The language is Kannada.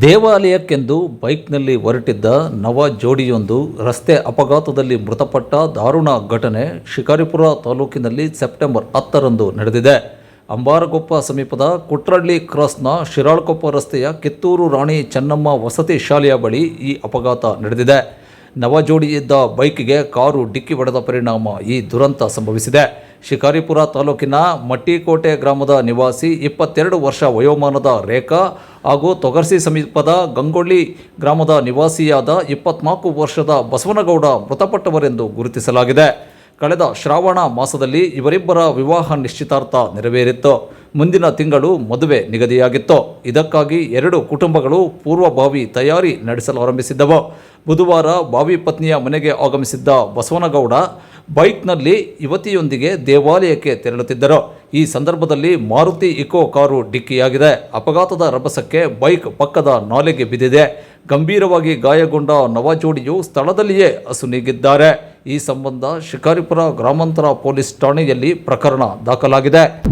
ದೇವಾಲಯಕ್ಕೆಂದು ಬೈಕ್ನಲ್ಲಿ ಹೊರಟಿದ್ದ ನವ ಜೋಡಿಯೊಂದು ರಸ್ತೆ ಅಪಘಾತದಲ್ಲಿ ಮೃತಪಟ್ಟ ದಾರುಣ ಘಟನೆ ಶಿಕಾರಿಪುರ ತಾಲೂಕಿನಲ್ಲಿ ಸೆಪ್ಟೆಂಬರ್ ಹತ್ತರಂದು ನಡೆದಿದೆ. ಅಂಬಾರಗೊಪ್ಪ ಸಮೀಪದ ಕುಟ್ರಳ್ಳಿ ಕ್ರಾಸ್ನ ಶಿರಾಳ್ಕೊಪ್ಪ ರಸ್ತೆಯ ಕಿತ್ತೂರು ರಾಣಿ ಚೆನ್ನಮ್ಮ ವಸತಿ ಶಾಲೆಯ ಬಳಿ ಈ ಅಪಘಾತ ನಡೆದಿದೆ. ನವ ಜೋಡಿಯಿದ್ದ ಬೈಕ್ಗೆ ಕಾರು ಡಿಕ್ಕಿ ಹೊಡೆದ ಪರಿಣಾಮ ಈ ದುರಂತ ಸಂಭವಿಸಿದೆ. ಶಿಕಾರಿಪುರ ತಾಲೂಕಿನ ಮಟ್ಟಿಕೋಟೆ ಗ್ರಾಮದ ನಿವಾಸಿ ಇಪ್ಪತ್ತೆರಡು ವರ್ಷ ವಯೋಮಾನದ ರೇಖಾ ಹಾಗೂ ತೊಗರ್ಸಿ ಸಮೀಪದ ಗಂಗೊಳ್ಳಿ ಗ್ರಾಮದ ನಿವಾಸಿಯಾದ ಇಪ್ಪತ್ನಾಲ್ಕು ವರ್ಷದ ಬಸವನಗೌಡ ಮೃತಪಟ್ಟವರೆಂದು ಗುರುತಿಸಲಾಗಿದೆ. ಕಳೆದ ಶ್ರಾವಣ ಮಾಸದಲ್ಲಿ ಇವರಿಬ್ಬರ ವಿವಾಹ ನಿಶ್ಚಿತಾರ್ಥ ನೆರವೇರಿತ್ತು. ಮುಂದಿನ ತಿಂಗಳು ಮದುವೆ ನಿಗದಿಯಾಗಿತ್ತು. ಇದಕ್ಕಾಗಿ ಎರಡು ಕುಟುಂಬಗಳು ಪೂರ್ವಭಾವಿ ತಯಾರಿ ನಡೆಸಲಾರಂಭಿಸಿದ್ದವು. ಬುಧವಾರ ಬಾವಿ ಪತ್ನಿಯ ಮನೆಗೆ ಆಗಮಿಸಿದ್ದ ಬಸವನಗೌಡ ಬೈಕ್ನಲ್ಲಿ ಯುವತಿಯೊಂದಿಗೆ ದೇವಾಲಯಕ್ಕೆ ತೆರಳುತ್ತಿದ್ದರು. ಈ ಸಂದರ್ಭದಲ್ಲಿ ಮಾರುತಿ ಇಕೋ ಕಾರು ಡಿಕ್ಕಿಯಾಗಿದೆ. ಅಪಘಾತದ ರಭಸಕ್ಕೆ ಬೈಕ್ ಪಕ್ಕದ ನಾಲೆಗೆ ಬಿದ್ದಿದೆ. ಗಂಭೀರವಾಗಿ ಗಾಯಗೊಂಡ ನವಜೋಡಿಯು ಸ್ಥಳದಲ್ಲಿಯೇ ಅಸುನೀಗಿದ್ದಾರೆ ಈ ಸಂಬಂಧ ಶಿಕಾರಿಪುರ ಗ್ರಾಮಾಂತರ ಪೊಲೀಸ್ ಠಾಣೆಯಲ್ಲಿ ಪ್ರಕರಣ ದಾಖಲಾಗಿದೆ.